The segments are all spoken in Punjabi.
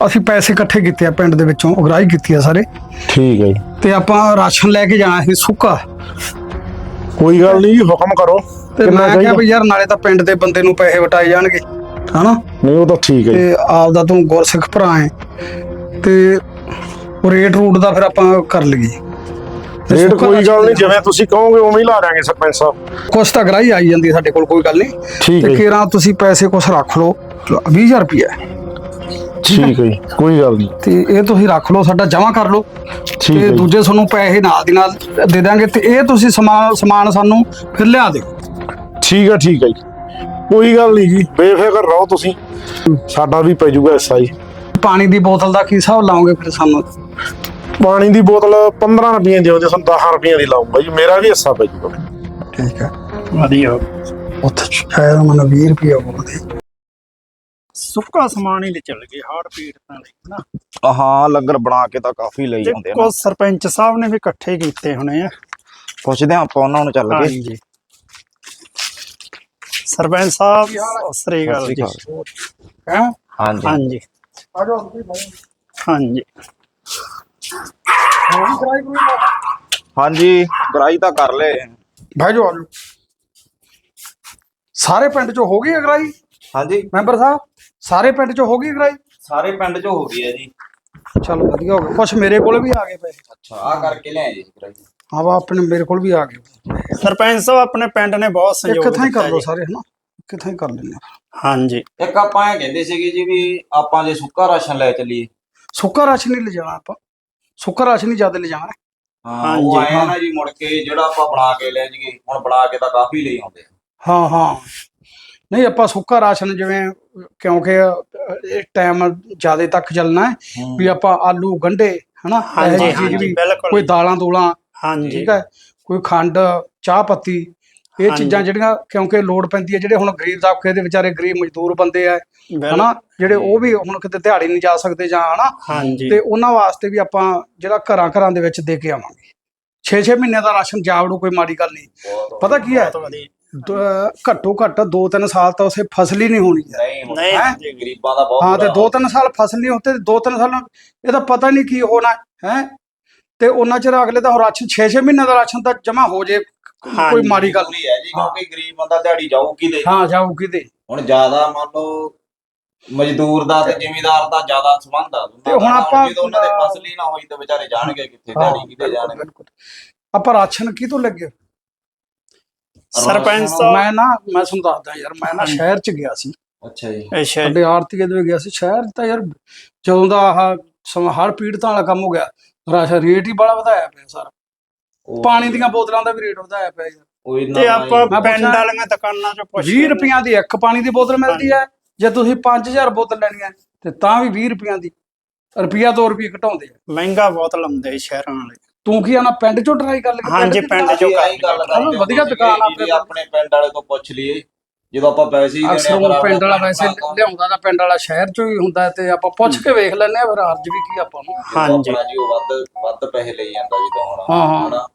ਅਸੀਂ ਪੈਸੇ ਇਕੱਠੇ ਕੀਤੇ ਆ ਪਿੰਡ ਦੇ ਵਿੱਚੋਂ ਉਗਰਾਹੀ ਕੀਤੀ ਆ ਸਾਰੇ। ਠੀਕ ਹੈ ਜੀ। ਤੇ ਆਪਾਂ ਰਾਸ਼ਨ ਲੈ ਕੇ ਜਾਣਾ ਸੀ ਸੁੱਕਾ। ਕੋਈ ਗੱਲ ਨਹੀਂ ਹੁਕਮ ਕਰੋ। ਤੇ ਕਿੰਨਾ ਮੈਂ ਕਿਹਾ ਚਾਹੀਦਾ? ਵੀ ਯਾਰ ਨਾਲੇ ਤਾਂ ਪਿੰਡ ਦੇ ਬੰਦੇ ਨੂੰ ਪੈਸੇ ਵਟਾਏ ਜਾਣਗੇ ਹਨਾ? ਨਹੀਂ ਉਹ ਤਾਂ ਠੀਕ ਹੈ ਜੀ। ਤੇ ਆਪ ਦਾ ਤੂੰ ਗੁਰਸਿੱਖ ਭਰਾ ਹੈ। ਤੇ ਉਹ ਰੇਟ ਰੂਟ ਦਾ ਫਿਰ ਆਪਾਂ ਕਰ ਲਈਏ। ਤੇ ਰੇਟ ਸੁੱਕਾ ਕੋਈ ਗੱਲ ਨਹੀਂ ਜਿਵੇਂ ਤੁਸੀਂ ਕਹੋਗੇ ਉਵੇਂ ਹੀ ਲਾ ਦਾਂਗੇ ਸਰਪੰਚ ਸਾਹਿਬ। ਕੁਛ ਤਾਂ ਗਰਾਈ ਆਈ ਜਾਂਦੀ ਹੈ ਸਾਡੇ ਕੋਲ ਕੋਈ ਗੱਲ ਨਹੀਂ। ਠੀਕ ਹੈ ਤੇ ਜੀ, ਕਿਰਾਂ ਤੁਸੀਂ ਪੈਸੇ ਕੁਛ ਰੱਖ ਲਓ 20000 ਰੁਪਏ ਠੀਕ ਹੈ ਜੀ ਕੋਈ ਗੱਲ ਨਹੀਂ। ਤੇ ਇਹ ਤੁਸੀਂ ਰੱਖ ਲਓ ਸਾਡਾ ਜਮ੍ਹਾਂ ਕਰ ਲਓ। ਠੀਕ ਹੈ ਤੇ ਜੀ। ਦੂਜੇ ਤੁਹਾਨੂੰ ਪੈਸੇ ਨਾਲ ਦੀ ਨਾਲ ਦੇ ਦਾਂਗੇ ਤੇ ਇਹ ਤੁਸੀਂ ਸਮਾਨ ਸਮਾਨ ਸਾਨੂੰ ਫਿਰ ਲਿਆ ਦਿਓ। ਠੀਕ ਹੈ ਠੀਕ ਹੈ ਜੀ। ਕੋਈ ਗੱਲ ਨਹੀਂ ਜੀ ਬੇਫਿਕਰ ਰਹੋ ਤੁਸੀਂ। ਸਾਡਾ ਵੀ ਪੈ ਜਾਊਗਾ ਐਸਾ ਜੀ ਪਾਣੀ ਦੀ ਬੋਤਲ ਦਾ ਕੀ ਹਿਸਾਬ ਲਾਓਗੇ ਫਿਰ ਸਾਨੂੰ? ਪਾਣੀ ਦੀ ਬੋਤਲ 15 ਰੁਪਏ ਦੀ ਆਉਂਦੀ ਸਾਨੂੰ 10 ਰੁਪਏ ਦੀ ਲਾਉਂਗਾ ਜੀ। ਮੇਰਾ ਵੀ ਹਿੱਸਾ ਪੈ ਜਾਊਗਾ। ਠੀਕ ਹੈ। ਵਧੀਆ। ਉੱਥੇ ਸ਼ਾਇਦ ਮੈਨੂੰ 20 ਰੁਪਏ ਬੋਲਦੇ ਸੁੱਕਾ ਸਮਾਨ ਹੀ ਲੈ ਚੱਲ ਗਏ ਹਾੜ ਪੀੜਤਾਂ ਲਈ ਹਨਾ ਹਾਂ ਲੰਗਰ ਬਣਾ ਕੇ ਤਾਂ ਕਾਫੀ ਲਈ ਜਾਂਦੇ ਨੇ। ਕੋ ਸਰਪੰਚ ਸਾਹਿਬ ਨੇ ਵੀ ਇਕੱਠੇ ਕੀਤੇ ਹੋਣੇ ਆ। ਪੁੱਛਦੇ ਆਪਾਂ ਉਹਨਾਂ ਨੂੰ ਚੱਲ ਕੇ। ਹਾਂਜੀ। ਸਰਪੰਚ ਸਾਹਿਬ ਸਤਿ ਸ੍ਰੀ ਅਕਾਲ ਜੀ। ਹੈ? ਹਾਂਜੀ। ਹਾਂਜੀ। ਹਾਂਜੀ। ਹਾਂਜੀ ਗਰਾਈ ਤਾਂ ਕਰ ਲੈ ਭਾਈ ਜੋ ਆਜੋ ਸਾਰੇ ਪਿੰਡ ਚੋਂ ਹੋ ਗਈ ਅਗਰਾਈ ਹਾਂਜੀ। ਮੈਂਬਰ ਸਾਹਿਬ? ਸਾਰੇ ਪਿੰਡ ਚੋਂ ਹੋ ਗਈ ਅਗਰਾਈ ਸਾਰੇ ਪਿੰਡ 'ਚ ਹੋ ਗਈ ਹੈ ਜੀ। ਚਲੋ ਵਧੀਆ ਹੋ ਗਿਆ। ਕੁਛ ਮੇਰੇ ਕੋਲ ਵੀ ਆ ਗਏ ਪਏ ਅੱਛਾ ਆ ਕਰਕੇ ਲਿਆਏ ਜੀ ਗਰਾਈ ਹਾਂ ਵਾ ਆਪਣੇ ਮੇਰੇ ਕੋਲ ਵੀ ਆ ਗਏ। ਸਰਪੰਚ ਸਾਹਿਬ ਆਪਣੇ ਪਿੰਡ ਨੇ ਬਹੁਤ ਸਹਿਯੋਗ ਇੱਕ ਥਾਂ ਹੀ ਕਰ ਲਓ। ਸਾਰੇ ਹਨਾ? ਇੱਕ ਥਾਂ ਹੀ ਕਰ ਲੈਂਦੇ ਹਾਂ। ਹਾਂਜੀ। ਇੱਕ ਆਪਾਂ ਇਹ ਕਹਿੰਦੇ ਸੀਗੇ ਜੀ ਵੀ ਆਪਾਂ ਜੇ ਸੁੱਕਾ ਰਾਸ਼ਨ ਲੈ ਚੱਲੀਏ। ਸੁੱਕਾ ਰਾਸ਼ਨ ਨਹੀਂ ਲਿਜਾਣਾ ਆਪਾਂ। ਸੁੱਕਾ ਰਾਸ਼ਨ ਹੀ ਜ਼ਿਆਦਾ ਲਿਜਾਣਾ। ਹਾਂ ਉਹ ਆਇਆ ਹਾਂ। ਨਾ ਜੀ ਮੁੜ ਕੇ ਜਿਹੜਾ ਆਪਾਂ ਬਣਾ ਕੇ ਲੈ ਜਾਈਏ ਹੁਣ ਬਣਾ ਕੇ ਤਾਂ ਕਾਫੀ ਲਈ ਆਉਂਦੇ ਹਾਂ ਹਾਂ। ਨਹੀਂ ਆਪਾਂ ਸੁੱਕਾ ਰਾਸ਼ਨ ਜਿਵੇਂ ਕਿਉਂਕਿ ਇਹ ਟਾਈਮ ਜ਼ਿਆਦਾ ਤੱਕ ਚੱਲਣਾ ਹੈ ਵੀ ਆਪਾਂ ਆਲੂ ਗੰਢੇ ਹਨਾ? ਹਾਂਜੀ ਹਾਂਜੀ ਬਿਲਕੁਲ। ਕੋਈ ਦਾਲਾਂ ਦੂਲਾਂ ਹਾਂਜੀ। ਠੀਕ ਹੈ? ਕੋਈ ਖੰਡ ਚਾਹ ਪੱਤੀ ਇਹ। ਚੀਜ਼ਾਂ ਜਿਹੜੀਆਂ ਕਿਉਂਕਿ ਲੋੜ ਪੈਂਦੀ ਹੈ ਜਿਹੜੇ ਹੁਣ ਗਰੀਬ ਦਾਬਕੇ ਦੇ ਵਿਚਾਰੇ ਗਰੀਬ ਮਜ਼ਦੂਰ ਬੰਦੇ ਆ ਹਨਾ? ਜਿਹੜੇ ਉਹ ਵੀ ਹੁਣ ਕਿਤੇ ਦਿਹਾੜੀ ਨਹੀਂ ਜਾ ਸਕਦੇ ਜਾਂ ਹਨਾ? ਤੇ ਉਹਨਾਂ ਵਾਸਤੇ ਵੀ ਆਪਾਂ ਜਿਹੜਾ ਘਰਾਂ ਘਰਾਂ ਦੇ ਵਿੱਚ ਦੇ ਕੇ ਆਵਾਂਗੇ। 6-6 ਮਹੀਨੇ ਦਾ ਰਾਸ਼ਨ ਜਾਵੜੂ ਕੋਈ ਮਾੜੀ ਗੱਲ ਨਹੀਂ। ਪਤਾ ਕੀ ਹੈ? ਦ- ਘੱਟੋ ਘੱਟ 2-3 ਸਾਲ ਤਾਂ ਉਸੇ ਫਸਲ ਹੀ ਨਹੀਂ ਹੋਣੀ ਹੈ। ਨਹੀਂ ਹੁਣ। ਨਹੀਂ ਹੈਂ? ਜੀ, ਗਰੀਬਾਂ ਦਾ ਬਹੁਤ ਹਾਂ ਤੇ ਬੁਰਾ 2-3 ਸਾਲ ਫਸਲ ਨਹੀਂ ਹੁੰਦੇ 2-3 ਸਾਲ ਇਹਦਾ ਪਤਾ ਨਹੀਂ ਕੀ ਹੋਣਾ ਹੈ? ਤੇ ਉਹਨਾਂ ਚਿਰ ਅਗਲੇ ਦਾ ਰਾਸ਼ਨ 6-6 ਮਹੀਨੇ ਦਾ ਰਾਸ਼ਨ ਤਾਂ ਜਮਾ ਹੋ ਜੇ ਕੋਈ ਹਾਂਜੀ। ਮਾੜੀ ਗੱਲ ਜ਼ਰੂਰੀ ਹੈ ਜੀ ਕਿਉਂਕਿ ਗਰੀਬ ਬੰਦਾ ਦਿਹਾੜੀ ਜਾਊ ਕਿਤੇ ਹਾਂ ਜਾਊ ਕਿਤੇ ਹੁਣ ਜ਼ਿਆਦਾ ਮੰਨ ਲਓ ਮਜ਼ਦੂਰ ਦਾ ਤੇ ਜ਼ਿਮੀਦਾਰ ਦਾ ਜ਼ਿਆਦਾ ਸੰਬੰਧ ਆ। ਤੇ ਹੁਣ ਆਪਾਂ- ਜਦੋਂ ਉਹਨਾਂ ਦੇ ਫਸਲ ਹੀ ਨਾ ਹੋਈ ਤੇ ਵਿਚਾਰੇ ਜਾਣਗੇ ਕਿੱਥੇ ਦਿਹਾੜੀ ਕਿਤੇ ਜਾਣਗੇ। ਬਿਲਕੁਲ। ਆਪਾਂ ਰਾਸ਼ਨ ਕੀ ਤੋਂ ਲੱਗੇ? ਸਰਪੰਚ ਸਾਹਿਬ। ਮੈਂ ਨਾ ਮੈਂ ਤੁਹਾਨੂੰ ਦੱਸਦਾ ਯਾਰ ਮੈਂ ਨਾ। ਸ਼ਹਿਰ ਚ ਗਿਆ ਸੀ। ਅੱਛਾ ਜੀ। ਅੱਛਾ ਸਾਡੇ ਆਰਤੀਏ ਦੇ ਗਿਆ ਸੀ। ਸ਼ਹਿਰ ਤਾਂ ਯਾਰ ਜਦੋਂ ਦਾ ਆਹ ਸਮਾਂ ਹੜ ਪੀੜਤਾਂ ਵਾਲਾ ਕੰਮ ਹੋ ਗਿਆ ਰਾਸ਼ਨ ਰੇਟ ਹੀ ਬੜਾ ਵਧਾਇਆ ਪਿਆ ਸਾਰਾ। ਉਹ- ਪਾਣੀ ਦੀਆਂ ਬੋਤਲਾਂ ਦਾ ਵੀ ਰੇਟ ਵਧਾਇਆ ਪਿਆ ਯਾਰ। ਉਹ ਇੰਨਾ ਤੇ ਆਪਾਂ ਮੈਂ ਪਿੰਡ ਪੁੱਛਣਾ- ਵਾਲੀਆਂ ਦੁਕਾਨਾਂ ਚੋਂ ਪੁੱਛ 20 ਰੁਪਈਆਂ ਦੀ ਇੱਕ ਪਾਣੀ ਦੀ ਬੋਤਲ ਮਿਲਦੀ ਹੈ ਜੇ ਤੁਸੀਂ 5000 ਬੋਤਲ ਲੈਣੀ ਹੈ ਤੇ ਤਾਂ ਵੀ 20 ਰੁਪਈਆਂ ਦੀ। ਰੁਪਈਆ 2 ਰੁਪਏ ਘਟਾਉਂਦੇ ਆ। ਮਹਿੰਗਾ ਬਹੁਤ ਲਾਉਂਦੇ ਸ਼ਹਿਰਾਂ ਵਾਲੇ। ਤੂੰ ਕੀ ਆਣਾ ਪਿੰਡ ਚੋਂ ਟਰਾਈ ਕਰ ਲੈ ਹਾਂਜੀ, ਪਿੰਡ ਚੋਂ ਇਹੀ ਗੱਲ ਹਾਂ, ਵਧੀਆ ਦੁਕਾਨ ਸੀਗੇ ਆਪਣੇ ਆਪਣੇ ਪਿੰਡ ਵਾਲੇ ਤੋਂ ਪੁੱਛ ਲਈਏ। ਜਦੋਂ ਆਪਾਂ ਪੈਸੇ ਹੀ ਦੇਣੇ ਅਕਸਰ ਆ, ਉਹ ਪਿੰਡ ਵਾਲਾ ਵੈਸੇ। ਲਿਆਉਂਦਾ ਤਾਂ ਪਿੰਡ ਵਾਲਾ ਸ਼ਹਿਰ ਚੋਂ ਹੀ ਹੁੰਦਾ ਤੇ ਆਪਾਂ ਪੁੱਛ ਕੇ ਵੇਖ ਲੈਂਦੇ ਆ ਫਿਰ ਅਰਜ ਵੀ ਕੀ ਆਪਾਂ ਨੂੰ। ਹਾਂਜੀ। ਜੀ ਉਹ ਵੱਧ ਵੱਧ ਪੈਸੇ ਲਈ ਜਾਂਦਾ ਜਦੋਂ ਹੁਣ ਹਾਂ, ਹਾਂ। ਹਨਾ।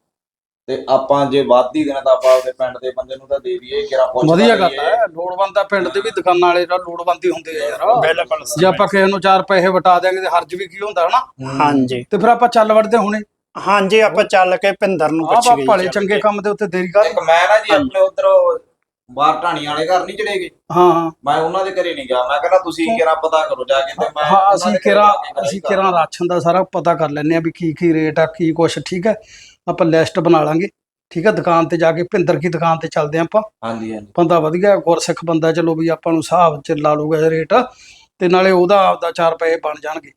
ਤੇ ਆਪਾਂ ਜੇ ਵੱਧ ਹੀ ਦੇਣਾ ਤਾਂ ਆਪਾਂ ਆਪਣੇ ਪਿੰਡ ਦੇ ਬੰਦੇ ਨੂੰ ਤਾਂ ਦੇ ਦਈਏ ਕਿਰਾ ਪੁੱਛ ਵਧੀਆ ਗੱਲ ਹੈ ਲੋੜਵੰਦ ਤਾਂ ਪਿੰਡ ਦੇ ਵੀ ਦੁਕਾਨਾਂ ਵਾਲੇ ਤਾਂ ਲੋੜਵੰਦ ਹੀ ਹੁੰਦੇ ਆ ਯਾਰ। ਬਿਲਕੁਲ ਜੇ ਆਪਾਂ ਕਿਸੇ ਨੂੰ ਚਾਰ ਪੈਸੇ ਵਟਾ ਦਿਆਂਗੇ ਤੇ ਹਰਜ ਵੀ ਕੀ ਹੁੰਦਾ ਹਨਾ? ਹਾਂਜੀ। ਤੇ ਫਿਰ ਆਪਾਂ ਚੱਲ ਵੜਦੇ ਹੁਣੇ। ਹਾਂਜੀ ਆਪਾਂ ਚੱਲ ਕੇ ਭਿੰਦਰ ਨੂੰ ਪੁੱਛ ਆਪਾਂ ਗਏ ਭਲੇ ਚੰਗੇ ਕੰਮ ਦੇ ਉੱਤੇ ਦੇਰੀ ਕਰ। ਇੱਕ ਮੈਂ ਨਾ ਜੀ ਆਪਣੇ ਉਧਰ ਬਾਹਰ ਢਾਣੀ ਵਾਲੇ ਘਰ ਨਹੀਂ ਚਲੇ ਗਏ ਹਾਂ ਹਾਂ। ਮੈਂ ਉਹਨਾਂ ਦੇ ਘਰੇ ਨਹੀਂ ਗਿਆ। ਮੈਂ ਕਹਿੰਦਾ ਤੁਸੀਂ ਕਿਰਾ ਪਤਾ ਕਰੋ ਜਾ ਕੇ ਤੇ ਮੈਂ ਹਾਂ ਅਸੀਂ ਦੇ ਘਰੇ ਕਿਰਾ ਜਾ ਕੇ ਅਸੀਂ ਕਿਰਾ ਰਾਸ਼ਨ ਦਾ ਸਾਰਾ ਪਤਾ ਕਰ ਲੈਨੇ ਆ ਵੀ ਕੀ ਕੀ ਰੇਟ ਆ ਕੀ ਕੁਛ ਠੀਕ ਹੈ? ਆਪਾਂ ਲਿਸਟ ਬਣਾ ਲਾਂਗੇ। ਠੀਕ ਹੈ? ਦੁਕਾਨ ਤੇ ਜਾ ਕੇ ਭਿੰਦਰ ਕੀ ਦੁਕਾਨ ਤੇ ਚੱਲਦੇ ਆ ਆਪਾਂ। ਹਾਂਜੀ ਹਾਂਜੀ। ਬੰਦਾ ਵਧੀਆ ਗੁਰਸਿੱਖ ਬੰਦਾ ਚਲੋ ਵੀ ਆਪਾਂ ਨੂੰ ਹਿਸਾਬ ਚ ਲਾ ਲੂਗਾ ਰੇਟ ਤੇ ਨਾਲੇ ਉਹਦਾ ਆਪਦਾ ਚਾਰ ਪੈਸੇ ਬਣ ਜਾਣਗੇ।